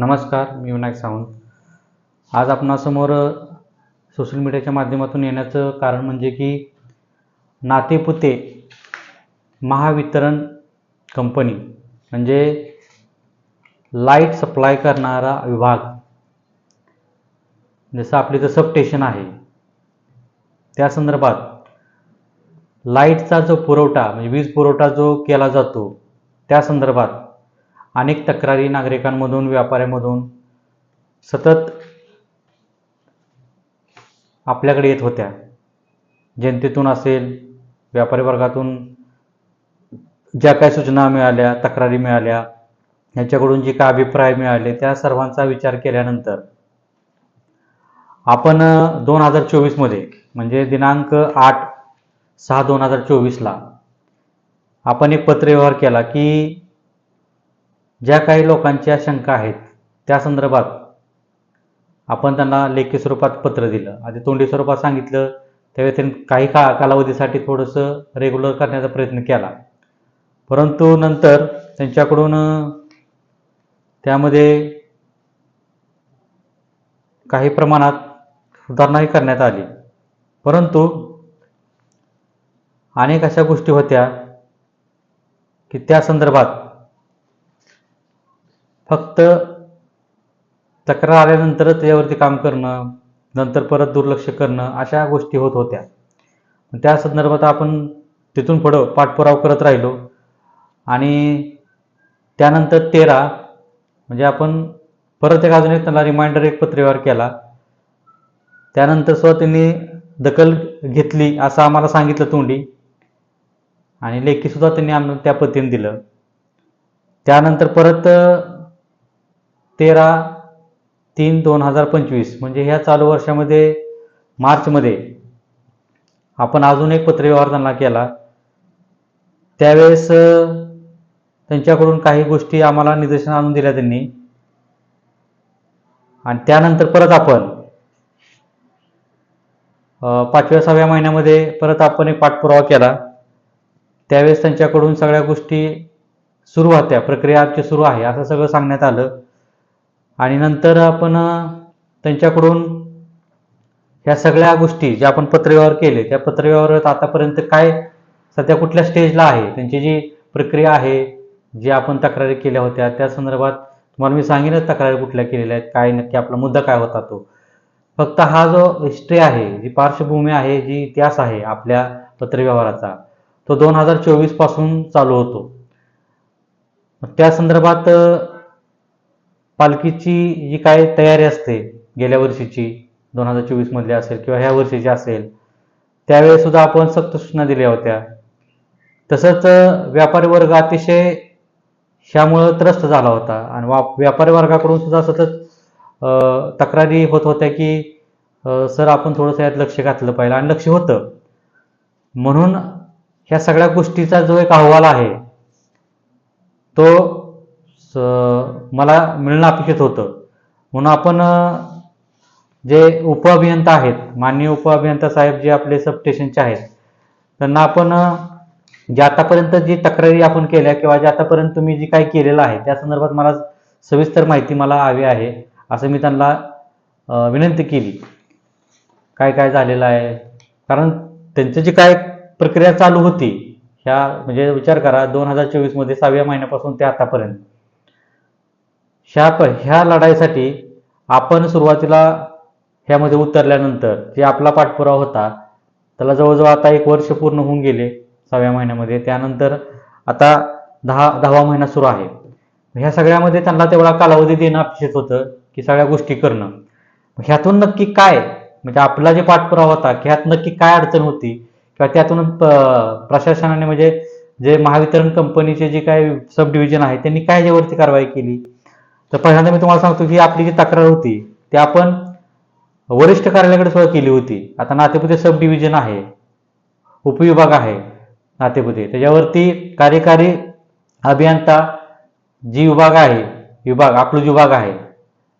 नमस्कार मी विनायक सावंत. आज आपणासमोर सोशल मीडियाच्या माध्यमातून येण्याचं कारण म्हणजे की नातेपुते महावितरण कंपनी म्हणजे लाइट सप्लाय करणारा विभाग. जसं आपलं इथं सबस्टेशन आहे. त्या संदर्भात लाईटचा जो पुरवठा म्हणजे वीज पुरवठा जो केला जातो त्या संदर्भात अनेक तक्रारी नागरिकांमधून व्यापाऱ्यांमधून सतत आपल्याकडे येत होत्या. जनतेतून असेल व्यापारी वर्गातून ज्या काही सूचना मिळाल्या तक्रारी मिळाल्या यांच्याकडून जे काय अभिप्राय मिळाले त्या सर्वांचा विचार केल्यानंतर आपण दोन हजार चोवीसमध्ये म्हणजे दिनांक आठ सहा दोन हजार चोवीसला आपण एक पत्रव्यवहार केला की ज्या काही लोकांच्या शंका आहेत त्या संदर्भात आपण त्यांना लेखी स्वरूपात पत्र दिलं. आधी तोंडी स्वरूपात सांगितलं त्यावेळी त्यांनी काही का कालावधीसाठी थोडंसं रेग्युलर करण्याचा प्रयत्न केला. परंतु नंतर त्यांच्याकडून त्यामध्ये काही प्रमाणात सुधारणाही करण्यात आली. परंतु अनेक अशा गोष्टी होत्या की त्या संदर्भात फक्त तक्रार आल्यानंतरच त्यावरती काम करणं नंतर परत दुर्लक्ष करणं अशा गोष्टी होत होत्या. त्या संदर्भात आपण तिथून पुढं पाठपुरावा करत राहिलो. आणि त्यानंतर तेरा म्हणजे आपण परत एक अजून एक त्यांना रिमाइंडर एक पत्रव्यवहार केला. त्यानंतर सुद्धा त्यांनी दखल घेतली असं आम्हाला सांगितलं तोंडी. आणि लेखीसुद्धा त्यांनी आम्हाला त्या पद्धतीने दिलं. त्यानंतर परत तेरा तीन दोन हजार पंचवीस म्हणजे ह्या चालू वर्षामध्ये मार्चमध्ये आपण अजून एक पत्रव्यवहार त्यांना केला. त्यावेळेस त्यांच्याकडून काही गोष्टी आम्हाला निदर्शन आणून दिल्या त्यांनी. आणि त्यानंतर परत आपण पाचव्या सहाव्या महिन्यामध्ये परत आपण एक पाठपुरावा केला. त्यावेळेस त्यांच्याकडून सगळ्या गोष्टी सुरू होत्या प्रक्रिया आमची सुरू आहे असं सगळं सांगण्यात आलं. आणि नंतर आपण त्यांच्याकडून ह्या सगळ्या गोष्टी ज्या आपण पत्रव्यवहार केले त्या पत्रव्यवहारात आतापर्यंत काय सध्या कुठल्या स्टेजला आहे? त्यांची जी प्रक्रिया आहे जी आपण तक्रारी केल्या होत्या त्या संदर्भात तुम्हाला मी सांगेनच तक्रारी कुठल्या केलेल्या आहेत काय नक्की आपला मुद्दा काय होता तो. फक्त हा जो हिस्ट्री आहे जी पार्श्वभूमी आहे जी इतिहास आहे आपल्या पत्रव्यवहाराचा तो दोन हजार चोवीसपासून चालू होतो. मग त्या संदर्भात पालखीची जी काय तयारी असते गेल्या वर्षीची दोन हजार चोवीसमधली असेल किंवा ह्या वर्षीची असेल त्यावेळेस सुद्धा आपण सक्त सूचना दिल्या होत्या. तसंच व्यापारी वर्ग अतिशय ह्यामुळं त्रस्त झाला होता. आणि वा व्यापारी वर्गाकडून सुद्धा सतत तक्रारी होत होत्या की सर आपण थोडंसं यात लक्ष घातलं पाहिजे आणि लक्ष होतं. म्हणून ह्या सगळ्या गोष्टीचा जो एक अहवाल आहे तो मला मिळणं अपेक्षित होतं. म्हणून आपण जे उपअभियंता आहेत माननीय उपअभियंता साहेब जे आपले सबस्टेशनचे आहेत त्यांना आपण जे आतापर्यंत जी तक्रारी आपण केल्या किंवा जे आतापर्यंत तुम्ही जी काही केलेलं आहे त्या संदर्भात मला सविस्तर माहिती मला हवी आहे असं मी त्यांना विनंती केली. काय काय झालेलं आहे? कारण त्यांचं जी काय प्रक्रिया चालू होती ह्या म्हणजे विचार करा दोन हजार चोवीसमध्ये सहाव्या महिन्यापासून ते आतापर्यंत. ह्या प ह्या लढाईसाठी आपण सुरुवातीला ह्यामध्ये उतरल्यानंतर जे आपला पाठपुरावा होता त्याला जवळजवळ आता एक वर्ष पूर्ण होऊन गेले सहाव्या महिन्यामध्ये. त्यानंतर आता दहा दहावा महिना सुरू आहे. ह्या सगळ्यामध्ये त्यांना तेवढा कालावधी देणं अपेक्षित होतं की सगळ्या गोष्टी करणं. ह्यातून नक्की काय? म्हणजे आपला जे पाठपुरावा होता की ह्यात नक्की काय अडचण होती? किंवा त्यातून प्रशासनाने म्हणजे जे महावितरण कंपनीचे जे काही सब डिव्हिजन आहे त्यांनी काय ज्यावरती कारवाई केली? तर पहिल्यांदा मी तुम्हाला सांगतो की आपली जी तक्रार होती ती आपण वरिष्ठ कार्यालयाकडे सुद्धा केली होती. आता नातेपुते सब डिव्हिजन आहे उपविभाग आहे नातेपुते. त्याच्यावरती कार्यकारी अभियंता जी विभाग आहे विभाग अकलूज विभाग आहे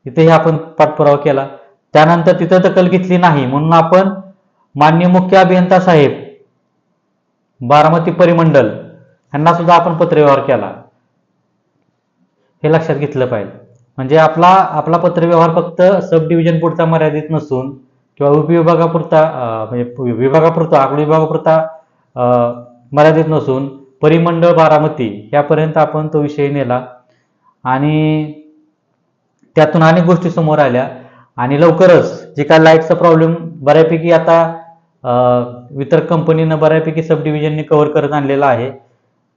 तिथेही आपण पाठपुरावा केला. त्यानंतर तिथं दखल घेतली नाही म्हणून आपण मान्य मुख्य अभियंता साहेब बारामती परिमंडल यांना सुद्धा आपण पत्रव्यवहार केला. हे लक्षात घेतलं पाहिजे. म्हणजे आपला आपला पत्रव्यवहार फक्त सब डिव्हिजन पुरता मर्यादित नसून किंवा उपविभागापुरता म्हणजे विभागापुरता आकडे विभागापुरता मर्यादित नसून परिमंडळ बारामती यापर्यंत आपण तो विषय नेला. आणि त्यातून अनेक गोष्टी समोर आल्या. आणि लवकरच जे काय लाईटचा प्रॉब्लेम बऱ्यापैकी आता वितरक कंपनीनं बऱ्यापैकी सब डिव्हिजनने कव्हर करत आणलेला आहे.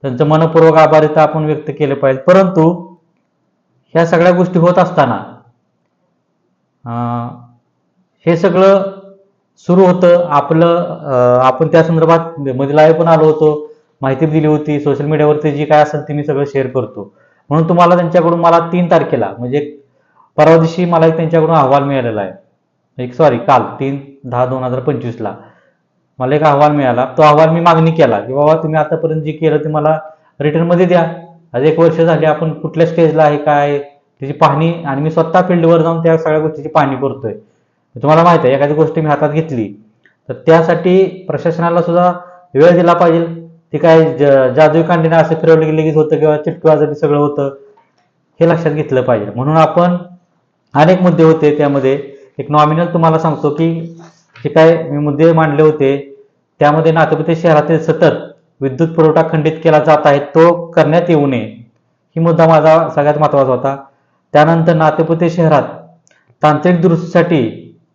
त्यांचं मनपूर्वक आभार आपण व्यक्त केलं पाहिजे. परंतु ह्या सगळ्या गोष्टी होत असताना अं, हे सगळं सुरू होतं. आपलं आपण त्या संदर्भात मध्ये लाईव्ह पण आलो होतो माहिती दिली होती. सोशल मीडियावरती जी काय असेल ते मी सगळं शेअर करतो. म्हणून तुम्हाला त्यांच्याकडून मला तीन तारखेला म्हणजे परवा दिवशी मला एक त्यांच्याकडून अहवाल मिळालेला आहे. एक सॉरी काल तीन दहा दोन हजार पंचवीसला. मला एक अहवाल मिळाला. तो अहवाल मी मागणी केला की बाबा तुम्ही आतापर्यंत जे केलं ते मला रिटर्नमध्ये द्या. आज एक वर्ष झाले आपण कुठल्या स्टेजला आहे काय त्याची पाहणी आणि मी स्वतः फील्डवर जाऊन त्या सगळ्या गोष्टीची पाहणी करतोय. तुम्हाला माहिती आहे एखादी गोष्ट मी हातात घेतली तर त्यासाठी प्रशासनाला सुद्धा वेळ दिला पाहिजे. ते काय ज- कांडीनं असं फिरवलं की लगेच होतं किंवा चिटकवाजं सगळं होतं हे लक्षात घेतलं पाहिजे. म्हणून आपण अनेक मुद्दे होते त्यामध्ये. एक नॉमिनल तुम्हाला सांगतो की जे काय मी मुद्दे मांडले होते त्यामध्ये नातेपुते शहरातील सतत विद्युत पुरवठा खंडित केला जात आहे तो करण्यात येऊ नये. ही मुद्दा माझा सगळ्यात महत्त्वाचा होता. त्यानंतर नातेपुते शहरात तांत्रिक दुरुस्तीसाठी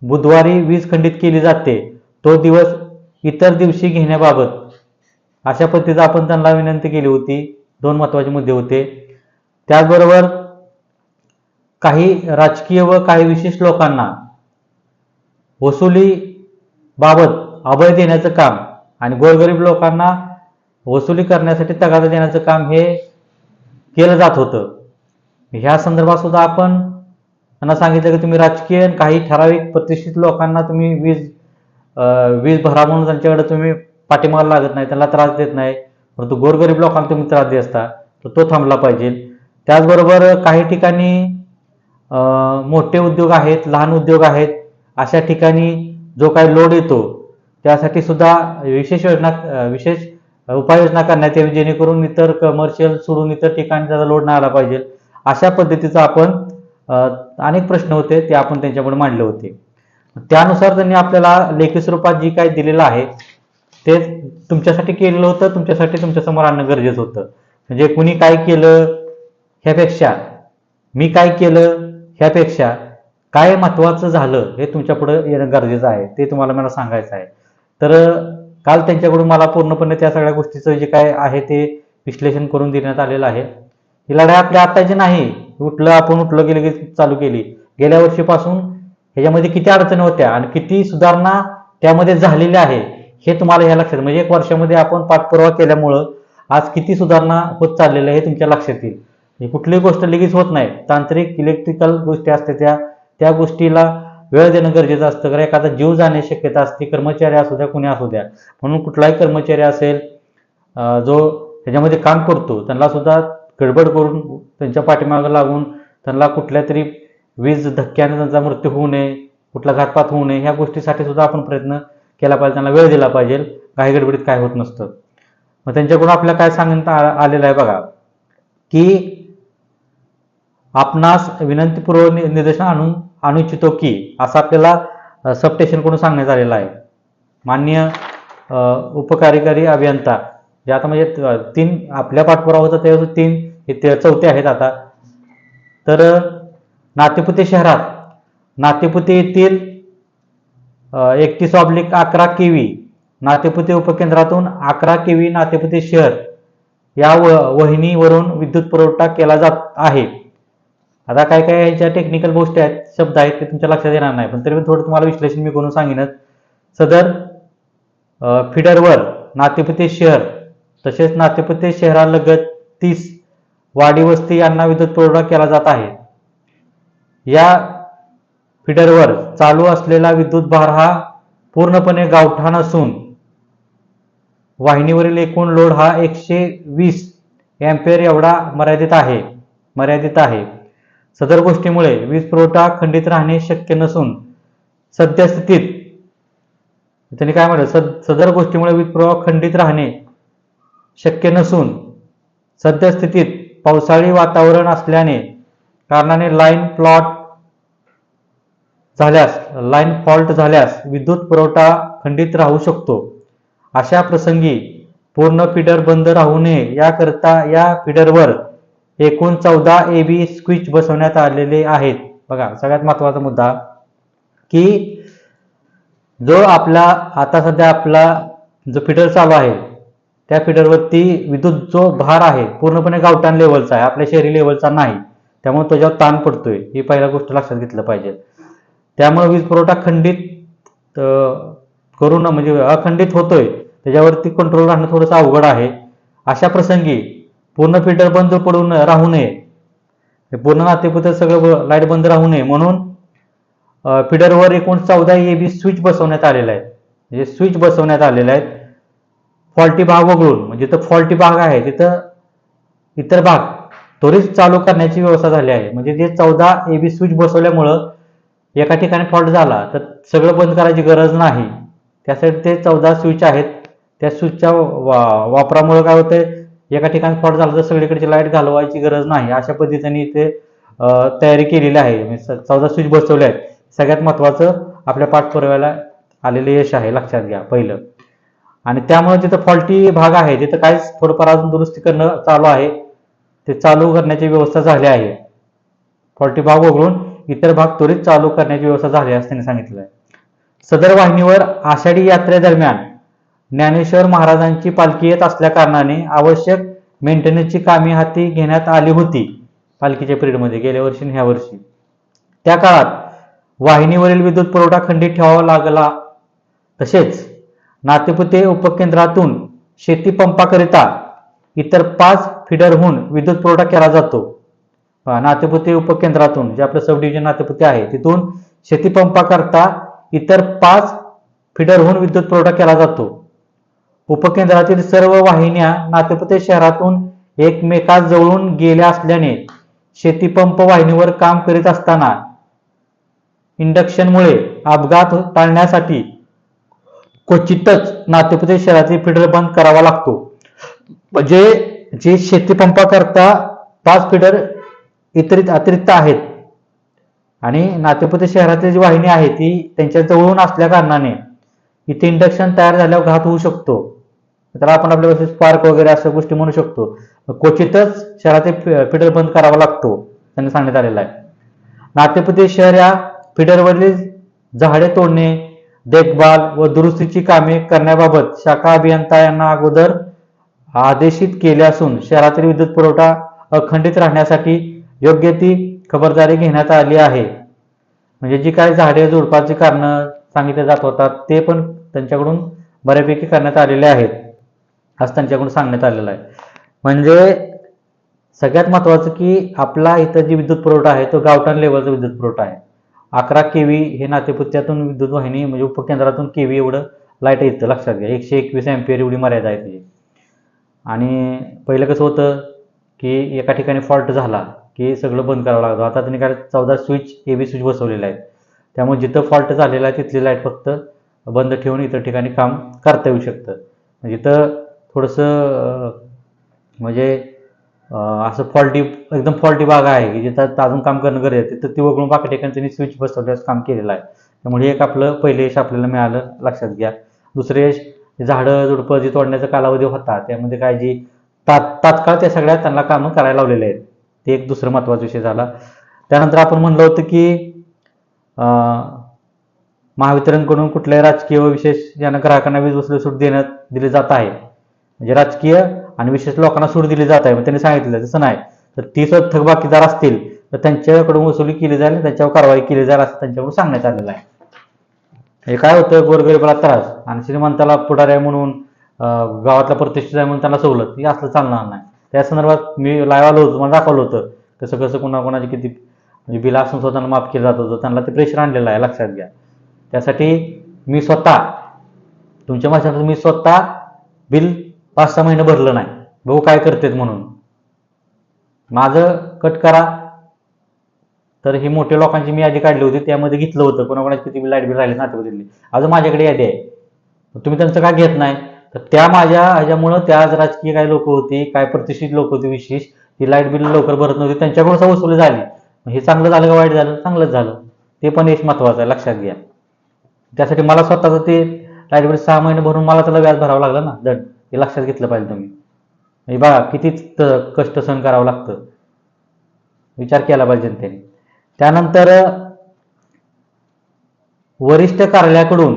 बुधवारी वीज खंडित केली जाते. तो दिवस इतर दिवशी घेण्याबाबत अशा पद्धतीचा आपण त्यांना विनंती केली होती. दोन महत्त्वाचे मुद्दे होते. त्याचबरोबर काही राजकीय व काही विशेष लोकांना वसुली बाबत अभय देण्याचं काम आणि गोरगरीब लोकांना वसुली करण्यासाठी तगादा देण्याचं काम हे केलं जात होतं. ह्या संदर्भात सुद्धा आपण त्यांना सांगितलं की तुम्ही राजकीय आणि काही ठराविक प्रतिष्ठित लोकांना तुम्ही वीज वीज भरा म्हणून त्यांच्याकडे तुम्ही पाठीमाग लागत नाही त्यांना त्रास देत नाही परंतु गोरगरीब लोकांना तुम्ही त्रास देत असता तर तो थांबला पाहिजे. त्याचबरोबर काही ठिकाणी मोठे उद्योग आहेत लहान उद्योग आहेत अशा ठिकाणी जो काही लोड येतो त्यासाठी सुद्धा विशेष योजना विशेष उपाययोजना करण्यात यावी जेणेकरून इतर कमर्शियल सोडून इतर ठिकाणी त्याचा लोड नाही आला पाहिजे. अशा पद्धतीचं आपण अनेक प्रश्न होते ते आपण त्यांच्यापुढे मांडले होते. त्यानुसार त्यांनी आपल्याला लेखी स्वरूपात जी काही दिलेलं आहे ते तुमच्यासाठी केलेलं होतं तुमच्यासाठी तुमच्यासमोर आणणं गरजेचं होतं. म्हणजे कुणी काय केलं ह्यापेक्षा मी काय केलं ह्यापेक्षा काय महत्वाचं झालं हे तुमच्यापुढे येणं गरजेचं आहे ते तुम्हाला मला सांगायचं आहे. तर काल त्यांच्याकडून मला पूर्णपणे त्या सगळ्या गोष्टीचं जे काय आहे ते विश्लेषण करून देण्यात आलेलं आहे. ही लढाई आपल्या आताची नाही. उठलं आपण उठलं गेलं की चालू केली. गेल्या वर्षीपासून ह्याच्यामध्ये किती अडचणी होत्या आणि किती सुधारणा त्यामध्ये झालेल्या आहे हे तुम्हाला ह्या लक्षात म्हणजे एक वर्षामध्ये आपण पाठपुरावा केल्यामुळं आज किती सुधारणा होत चाललेल्या आहे हे तुमच्या लक्षात येईल. म्हणजे कुठलीही गोष्ट लगेच होत नाही. तांत्रिक इलेक्ट्रिकल गोष्टी असते त्या त्या गोष्टीला वेळ देणं गरजेचं असतं. कारण एखादा जीव जाण्याची शक्यता असते कर्मचारी असू द्या कुणी असू द्या. म्हणून कुठलाही कर्मचारी असेल जो त्याच्यामध्ये काम करतो त्यांना सुद्धा गडबड करून त्यांच्या पाठीमागं लागून त्यांना कुठल्या तरी वीज धक्क्याने त्यांचा मृत्यू होऊ नये कुठला घातपात होऊ नये ह्या गोष्टीसाठी सुद्धा आपण प्रयत्न केला पाहिजे त्यांना वेळ दिला पाहिजे काही गडबडीत काय होत नसतं. मग त्यांच्याकडून आपल्याला काय सांगण्यात आलेलं आहे बघा की आपणास विनंतीपूर्वक निर्देशन आणू आणून आणू इच्छितो की असं आपल्याला सबस्टेशनकडून सांगण्यात आलेलं आहे. मान्य उपकार्यकारी अभियंता जे आता म्हणजे तीन आपल्या पाठपुरावा होता ते तीन हे ते चौथे आहेत आता. तर नातेपुते शहरात नातेपुते येथील एकतीस ऑब्लिक अकरा केवी नातेपुते उपकेंद्रातून अकरा केवी नातेपुते शहर या व वहिनीवरून विद्युत पुरवठा केला जात आहे. आता काय काय यांच्या टेक्निकल गोष्टी आहेत शब्द आहेत ते तुमच्या लक्षात येणार नाही. पण तरी पण थोडं तुम्हाला विश्लेषण मी करून सांगेनच. सदर फिडरवर नातेपुते शहर तसेच नातेपुते शहरालगत तीस वाडी वस्ती यांना विद्युत पुरवठा केला जात आहे. या फिडरवर चालू असलेला विद्युत भार हा पूर्णपणे गावठाण असून वाहिनीवरील एकूण लोड हा एकशे वीस एम्पेअर एवढा मर्यादित आहे मर्यादित आहे. सदर गोष्टीमुळे वीज पुरवठा खंडित राहणे शक्य नसून सद्यस्थितीत त्यांनी काय म्हटलं? सद सदर गोष्टीमुळे वीज पुरवठा खंडित राहणे शक्य नसून सद्यस्थितीत पावसाळी वातावरण असल्याने कारणाने लाईन प्लॉट झाल्यास लाईन फॉल्ट झाल्यास विद्युत पुरवठा खंडित राहू शकतो. अशा प्रसंगी पूर्ण फीडर बंद राहू नये याकरता या फीडरवर एकूण चौदा ए बी स्विच बसवण्यात आलेले आहेत. बघा सगळ्यात महत्त्वाचा मुद्दा की जो आपला आता सध्या आपला जो फिटर चालू आहे त्या फिटरवरती विद्युत जो भार आहे पूर्णपणे गावठाण लेवलचा आहे आपल्या शहरी लेवलचा नाही. त्यामुळे त्याच्यावर ताण पडतोय ही पहिला गोष्ट लक्षात घेतलं पाहिजे. त्यामुळे वीज पुरवठा खंडित करून म्हणजे अखंडित होतोय त्याच्यावरती कंट्रोल राहणं थोडंसं अवघड आहे. अशा प्रसंगी पूर्ण फिल्टर बंद पडून राहू नये. पूर्ण नातेपुत्र सगळं लाइट बंद राहू नये. म्हणून फिडरवर एकूण चौदा ए बी स्विच बसवण्यात आलेला आहे. म्हणजे स्विच बसवण्यात आलेला आहे. फॉल्टी भाग वगळून म्हणजे जिथं फॉल्टी भाग आहे तिथं इतर भाग त्वरित चालू करण्याची व्यवस्था झाली आहे. म्हणजे ते चौदा ए बी स्विच बसवल्यामुळं एका ठिकाणी फॉल्ट झाला तर सगळं बंद करायची गरज नाही. त्यासाठी ते चौदा स्विच आहेत. त्या स्विचच्या वा वापरामुळे काय होतंय? एका ठिकाणी स्पॉट झाला तर सगळीकडची लाइट घालवायची गरज नाही. अशा पद्धतीने इथे तयारी केलेली आहे. चौदा स्विच बसवले आहेत. सगळ्यात महत्त्वाचं आपल्या पाठपुराव्याला आलेलं यश आहे. लक्षात घ्या पहिलं. आणि त्यामुळे जिथं फॉल्टी भाग आहे तिथं काहीच थोडंफार अजून दुरुस्ती करणं चालू आहे. ते चालू करण्याची व्यवस्था झाली आहे. फॉल्टी भाग वगळून इतर भाग त्वरित चालू करण्याची व्यवस्था झाली असं त्यांनी सांगितलं आहे सदर वाहिनीवर आषाढी यात्रेदरम्यान ज्ञानेश्वर महाराजांची पालखी येत असल्या कारणाने आवश्यक मेंटेनन्सची कामे हाती घेण्यात आली होती. पालखीच्या पिरियडमध्ये गेल्या वर्षी आणि ह्या वर्षी. त्या काळात वाहिनीवरील विद्युत पुरवठा खंडित ठेवावा लागला. तसेच नातेपुते उपकेंद्रातून शेती पंपाकरिता इतर पाच फिडरहून विद्युत पुरवठा केला जातो. नातेपुते उपकेंद्रातून जे आपलं सब डिव्हिजन नातेपुते आहे तिथून शेती पंपाकरता इतर पाच फिडरहून विद्युत पुरवठा केला जातो. उपकेंद्रातील सर्व वाहिन्या नातेपुते शहरातून एकमेकात जवळून गेल्या असल्याने शेतीपंप वाहिनीवर काम करीत असताना इंडक्शनमुळे अपघात टाळण्यासाठी क्वचितच नातेपुते शहरातील फिडर बंद करावा लागतो. म्हणजे जे शेतीपंपाकरता पाच फिडर इतरित अतिरिक्त आहेत आणि नातेपुते शहरातील जी वाहिनी आहे ती त्यांच्या जवळून असल्या कारणाने इथे इंडक्शन तयार झाल्यावर घात होऊ शकतो. तर आपण आपल्या स्पार्क वगैरे अशा गोष्टी म्हणू शकतो. क्वचितच शहरातील फिडर बंद करावा लागतो त्यांनी सांगण्यात आलेला आहे. नातेपुते शहर या फिडरवरील झाडे तोडणे देखभाल व दुरुस्तीची कामे करण्याबाबत शाखा अभियंता यांना अगोदर आदेशित केले असून शहरातील विद्युत पुरवठा अखंडित राहण्यासाठी योग्य ती खबरदारी घेण्यात आली आहे. म्हणजे जी काही झाडे झुडपाची कारणं सांगितले जात होतात ते पण त्यांच्याकडून बऱ्यापैकी करण्यात आलेले आहेत. असं त्यांच्याकडून सांगण्यात आलेलं आहे. म्हणजे सगळ्यात महत्वाचं की आपला इथं जी विद्युत पुरवठा आहे तो गावठाण लेवलचा विद्युत पुरवठा आहे. अकरा केवी हे नातेपुत्यातून विद्युत वाहिनी म्हणजे उपकेंद्रातून केवी एवढं लाइट येतं लक्षात घ्या. एकशे एकवीस एम्पियर एवढी मर्यादा आहे त्याची आणि पहिलं कसं होतं की एका ठिकाणी फॉल्ट झाला की सगळं बंद करावं लागतं. आता त्यांनी काय चौदा स्विच ए बी स्विच बसवलेले आहेत. त्यामुळे जिथं फॉल्ट झालेला आहे तिथली लाइट फक्त बंद ठेवून इतर ठिकाणी काम करता येऊ शकतं. म्हणजे इथं थोडंसं म्हणजे असं फॉल्टी एकदम फॉल्टी भाग आहे की जिथं अजून काम करणं गरजेचं आहे. तिथं ती वगळून बाकी ठिकाणी त्यांनी स्विच बसवल्यास काम केलेलं आहे. त्यामुळे एक आपलं पहिले यश आपल्याला मिळालं लक्षात घ्या. दुसरे यश झाडं झुडपं जी तोडण्याचा कालावधी होता त्यामध्ये काय जी तात तात्काळ त्या सगळ्या त्यांना कामं करायला लावलेले आहेत. ते एक दुसरं महत्त्वाचा विषय झाला. त्यानंतर आपण म्हणलं होतं की महावितरणकडून कुठल्याही राजकीय व विशेष यांना ग्राहकांना वीज वसुली सूट देण्यात दिली जात आहे म्हणजे राजकीय आणि विशेष लोकांना सूट दिली जात आहे मग त्यांनी सांगितलं तसं नाही. तर तीस थकबाकीदार असतील तर त्यांच्याकडून वसुली केली जाईल त्यांच्यावर कारवाई केली जाईल असं त्यांच्याकडून सांगण्यात आलेलं आहे. हे काय होतं? गोरगरिबाला त्रास आणि श्रीमंताला पुढारी आहे म्हणून गावातला प्रतिष्ठित आहे म्हणून त्यांना सवलत. हे असलं चालणार नाही. त्या संदर्भात मी लाईव्ह आलो होतो मला दाखवलं होतं. कसं कसं कोणाकोणाची किती म्हणजे बिल असून स्वतःला माफ केलं जात होतं. त्यांना ते प्रेशर आणलेलं आहे लक्षात घ्या. त्यासाठी मी स्वतः तुमच्या माध्यमातून मी स्वतः बिल पाच सहा महिने भरलं नाही. भाऊ काय करतेत म्हणून. माझं कट करा. तर ही मोठ्या लोकांची मी यादी काढली होती त्यामध्ये घेतलं होतं. कोणाकोणाची किती लाइट बिल राहिले नातेवाईकली अजून माझ्याकडे यादी आहे. तुम्ही त्यांचं का घेत नाही? तर त्या माझ्या ह्याच्यामुळं त्या आज राजकीय काय लोक होती काय प्रतिष्ठित लोक होती विशेष ती लाइट बिल लवकर भरत नव्हती. त्यांच्याकडून वसुली झाली. हे चांगलं झालं का वाईट झालं? चांगलंच झालं. ते पण एक महत्वाचं आहे लक्षात घ्या. त्यासाठी मला स्वतःचं ते लाइट बिल सहा महिने भरून मला त्याला व्याज भरावं लागलं ना दंड. हे लक्षात घेतलं पाहिजे तुम्ही. हे बघा किती कष्ट सहन करावं लागतं. विचार केला पाहिजे त्यांनी त्यानंतर वरिष्ठ कार्यालयाकडून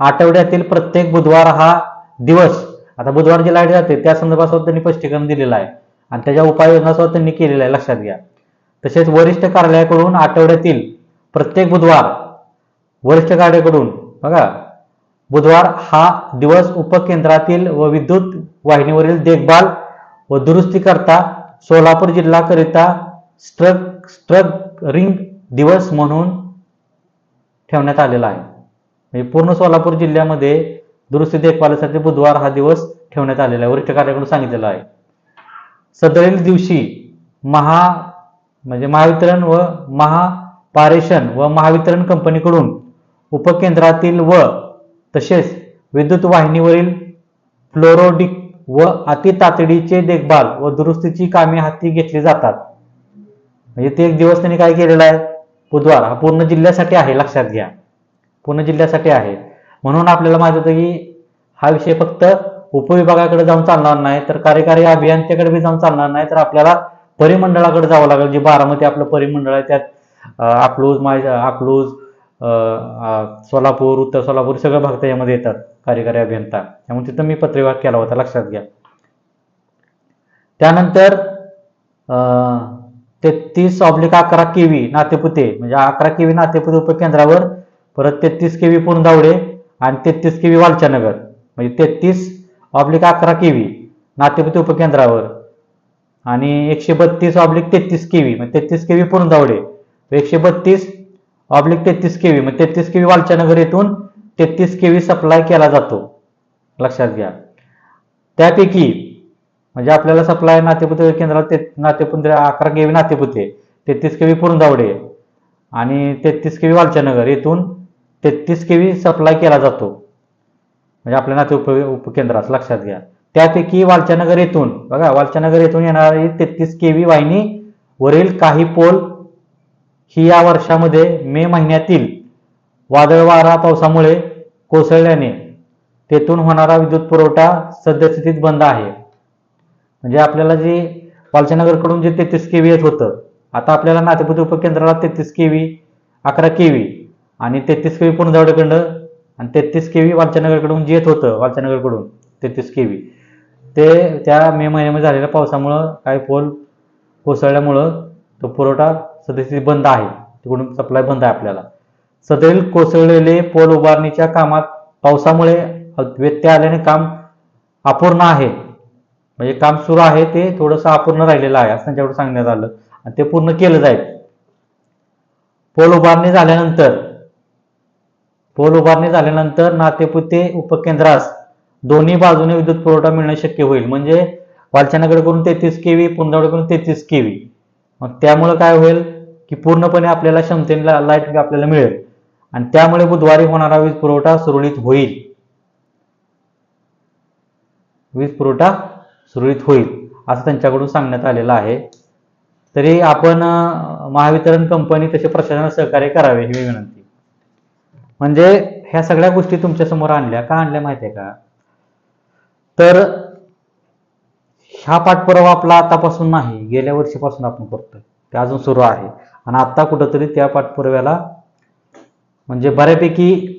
आठवड्यातील प्रत्येक बुधवार हा दिवस आता बुधवारची लाइट जाते त्या संदर्भासोबत सुद्धा त्यांनी स्पष्टीकरण दिलेलं आहे. आणि त्याच्या उपाययोजनासोबत त्यांनी केलेलं आहे लक्षात घ्या. तसेच वरिष्ठ कार्यालयाकडून आठवड्यातील प्रत्येक बुधवार वरिष्ठ कार्यालयाकडून बघा बुधवार हा दिवस उपकेंद्रातील व विद्युत वाहिनीवरील देखभाल व दुरुस्ती करता सोलापूर जिल्हाकरिता स्ट्रक स्ट्रक रिंग दिवस म्हणून ठेवण्यात आलेला आहे. म्हणजे पूर्ण सोलापूर जिल्ह्यामध्ये दुरुस्ती देखभालासाठी बुधवार हा दिवस ठेवण्यात आलेला आहे. वरिष्ठ कार्याकडून सांगितलेला आहे. सदरील दिवशी महा म्हणजे महावितरण व महापारेषण व महावितरण कंपनीकडून उपकेंद्रातील व तसेच विद्युत वाहिनीवरील फ्लोरोडिक व अति तातडीचे देखभाल व दुरुस्तीची कामे हाती घेतली जातात. म्हणजे ते एक दिवस त्यांनी काय केलेला आहे? बुधवार हा पूर्ण जिल्ह्यासाठी आहे लक्षात घ्या. पूर्ण जिल्ह्यासाठी आहे. म्हणून आपल्याला माहीत होतं की हा विषय फक्त उपविभागाकडे जाऊन चालणार नाही तर कार्यकारी अभियंत्याकडे बी जाऊन चालणार नाही तर आपल्याला परिमंडळाकडे जावं लागेल. जे बारामती आपलं परिमंडळ आहे त्यात अकलूज माय अकलूज सोलापूर उत्तर सोलापूर सगळं भाग त्याच्यामध्ये येतात कार्यकारी अभियंता. त्यामुळे तिथं मी पत्रव्यवहार केला होता लक्षात घ्या. त्यानंतर तेहतीस ऑब्लिक अकरा केवी नातेपुते म्हणजे अकरा केवी नातेपुते उपकेंद्रावर परत तेहतीस केवी पुरंदावडे आणि तेहतीस केवी वालचानगर म्हणजे तेहतीस ऑब्लिक अकरा केवी नातेपुते उपकेंद्रावर आणि एकशे बत्तीस ऑब्लिक तेहतीस केवी म्हणजे तेहतीस केवी पुरंदावडे एकशे बत्तीस ऑब्लिक तेहतीस केवी. म्हणजे तेहतीस केवी वालचानगर येथून तेहतीस केवी सप्लाय केला जातो. लक्षात घ्या. त्यापैकी म्हणजे आपल्याला सप्लाय नातेपुते केंद्रात ते नातेपुते अकरा केवी नातेपुते तेहतीस केवी पुरंदावडे आणि तेहतीस केवी वालच्यानगर येथून तेहतीस केवी सप्लाय केला जातो. म्हणजे आपल्या नाते उप उपकेंद्रास लक्षात घ्या. त्यापैकी वालचानगर येथून बघा वालचानगर येथून येणारी तेहतीस केवी वाहिनी वरील काही पोल ही या वर्षामध्ये मे महिन्यातील वादळ वारा पावसामुळे कोसळल्याने तेथून होणारा विद्युत पुरवठा सद्यस्थितीत बंद आहे. म्हणजे आपल्याला जे वालचनगरकडून जे तेहतीस केवी येत होतं आता आपल्याला नातेपुती उपकेंद्राला तेहतीस केवी अकरा के व्ही आणि तेहतीस केवी पुणजावडेकडं आणि तेहतीस केवी वालचनगरकडून जे येत होतं वालचनगरकडून तेहतीस के व्ही ते त्या मे महिन्यामध्ये झालेल्या पावसामुळं काही पोल कोसळल्यामुळं तो पुरवठा सध्या बंद आहे. तिकडून सप्लाय बंद आहे आपल्याला. सदैल कोसळलेले पोल उभारणीच्या कामात पावसामुळे व्यत्यय आल्याने काम अपूर्ण आहे. म्हणजे काम सुरू आहे ते थोडंसं अपूर्ण राहिलेलं आहे असं त्यांच्याकडे सांगण्यात आलं. आणि ते पूर्ण केलं जाईल. पोल उभारणी झाल्यानंतर पोल उभारणी झाल्यानंतर नातेपुते उपकेंद्रास दोन्ही बाजूने विद्युत पुरवठा मिळणे शक्य होईल. म्हणजे वालचनाकडे करून तेहतीस केवी करून तेहतीस केवी मग त्यामुळे काय होईल? की पूर्णपणे आपल्याला क्षमतेने लाइट आपल्याला मिळेल. आणि त्यामुळे बुधवारी होणारा वीज पुरवठा सुरळीत होईल. वीज पुरवठा सुरळीत होईल असं त्यांच्याकडून सांगण्यात आलेलं आहे. तरी आपण महावितरण कंपनी तसे प्रशासनाला सहकार्य करावे ही विनंती. म्हणजे ह्या सगळ्या गोष्टी तुमच्यासमोर आणल्या. का आणल्या माहिती आहे का? तर ह्या पाठपुरावा आपला आतापासून नाही. गेल्या वर्षीपासून आपण करतोय. ते अजून सुरू आहे. आणि आता कुठंतरी त्या पाठपुराव्याला म्हणजे बऱ्यापैकी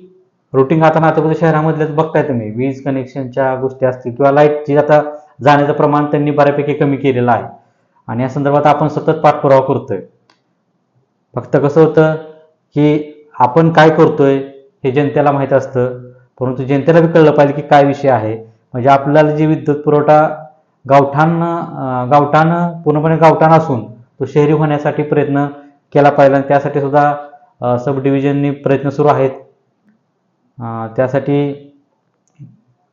रुटीन आता नातेपुते शहरामधलेच बघताय तुम्ही. वीज कनेक्शनच्या गोष्टी असतील किंवा लाईटची आता जाण्याचं प्रमाण त्यांनी बऱ्यापैकी कमी केलेलं आहे. आणि या संदर्भात आपण सतत पाठपुरावा करतोय. फक्त कसं होतं की आपण काय करतोय हे जनतेला माहीत असतं. परंतु जनतेला बी कळलं पाहिजे की काय विषय आहे. म्हणजे आपल्याला जे विद्युत पुरवठा गावठाण गावठाण पूर्णपणे गावठाण असून तो शहरी होण्यासाठी प्रयत्न केला पाहिजे आणि त्यासाठी सुद्धा सब डिव्हिजननी प्रयत्न सुरू आहेत. त्यासाठी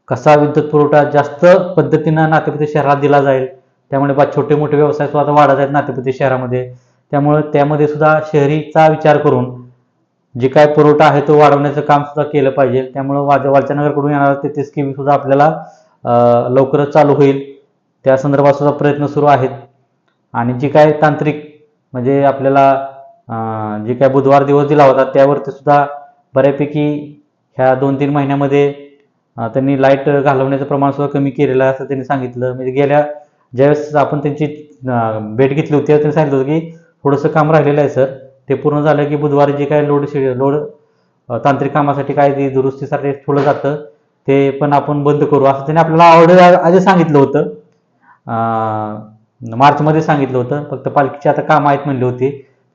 कसा विद्युत पुरवठा जास्त पद्धतीनं नातेपुते शहरात दिला जाईल त्यामुळे बा छोटे मोठे व्यवसाय सुद्धा आता वाढत आहेत नातेपुते शहरामध्ये. त्यामुळे त्यामध्ये सुद्धा शहरीचा विचार करून जे काय पुरवठा आहे तो वाढवण्याचं काम सुद्धा केलं पाहिजे. त्यामुळे वाज वालचनगरकडून येणारा तेथे स्कीम सुद्धा आपल्याला लवकरच चालू होईल. त्या संदर्भात सुद्धा प्रयत्न सुरू आहेत. आणि जी काय तांत्रिक म्हणजे आपल्याला जे काय बुधवार दिवस दिला होता त्यावरती सुद्धा बऱ्यापैकी ह्या दोन तीन महिन्यामध्ये त्यांनी लाइट घालवण्याचं प्रमाण सुद्धा कमी केलेलं असं त्यांनी सांगितलं. म्हणजे गेल्या ज्यावेळेस आपण त्यांची भेट घेतली होती त्यावेळेस त्यांनी सांगितलं होतं की थोडंसं काम राहिलेलं आहे सर. ते पूर्ण झालं की बुधवारी जे काय लोड शे लोड तांत्रिक कामासाठी काय ते दुरुस्तीसाठी ठेवलं जातं ते पण आपण बंद करू असं त्यांनी आपल्याला ऑर्डर आधी सांगितलं होतं. मार्चमध्ये सांगितलं होतं. फक्त पालखीची आता काम आहेत म्हणली होती.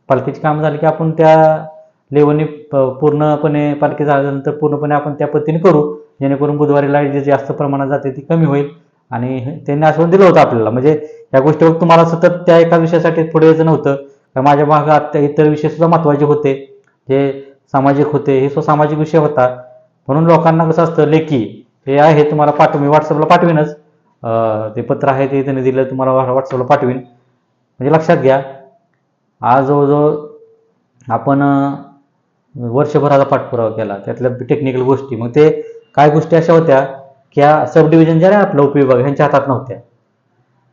पालखीचे काम झाले की आपण त्या लेवलने प- पूर्णपणे पालखी झाल्यानंतर पूर्णपणे आपण त्या पद्धतीने करू. जेणेकरून बुधवारी लाइट जे जास्त प्रमाणात जाते ती कमी होईल. आणि हे- त्यांनी आश्वासन दिलं होतं आपल्याला. म्हणजे या गोष्टीवर तुम्हाला सतत त्या एका विषयासाठी पुढे यायचं नव्हतं. तर माझ्या भागात त्या इतर विषय सुद्धा महत्त्वाचे होते. जे सामाजिक होते हे सुद्धा सामाजिक विषय होता. म्हणून लोकांना कसं असतं लेखी हे आहे तुम्हाला पाठव मी व्हॉट्सअपला पाठवीनच. ते पत्र आहे ते त्यांनी दिलं तुम्हाला व्हॉट्सअपला पाठवीन. म्हणजे लक्षात घ्या. आज जवळजवळ आपण वर्षभराचा पाठपुरावा केला. त्यातल्या टेक्निकल गोष्टी. मग ते काय गोष्टी अशा होत्या की या सब डिव्हिजन ज्या आहे आपलं उपविभाग ह्यांच्या हातात नव्हत्या.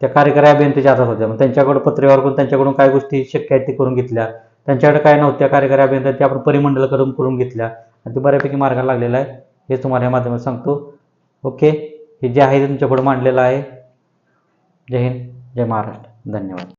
त्या कार्यकारी अभियंत्याच्या हातात होत्या. मग त्यांच्याकडे पत्रेवर करून त्यांच्याकडून काय गोष्टी शक्य आहेत ते करून घेतल्या. त्यांच्याकडे काय नव्हत्या कार्यकारी अभियंत्या त्या आपण परिमंडळ करून घेतल्या. आणि ते बऱ्यापैकी मार्गाला लागलेला आहे. हे तुम्हाला या माध्यमात सांगतो. ओके? हे जे आहे ते तुमच्यापुढे मांडलेलं आहे. जय हिंद. जय महाराष्ट्र. धन्यवाद.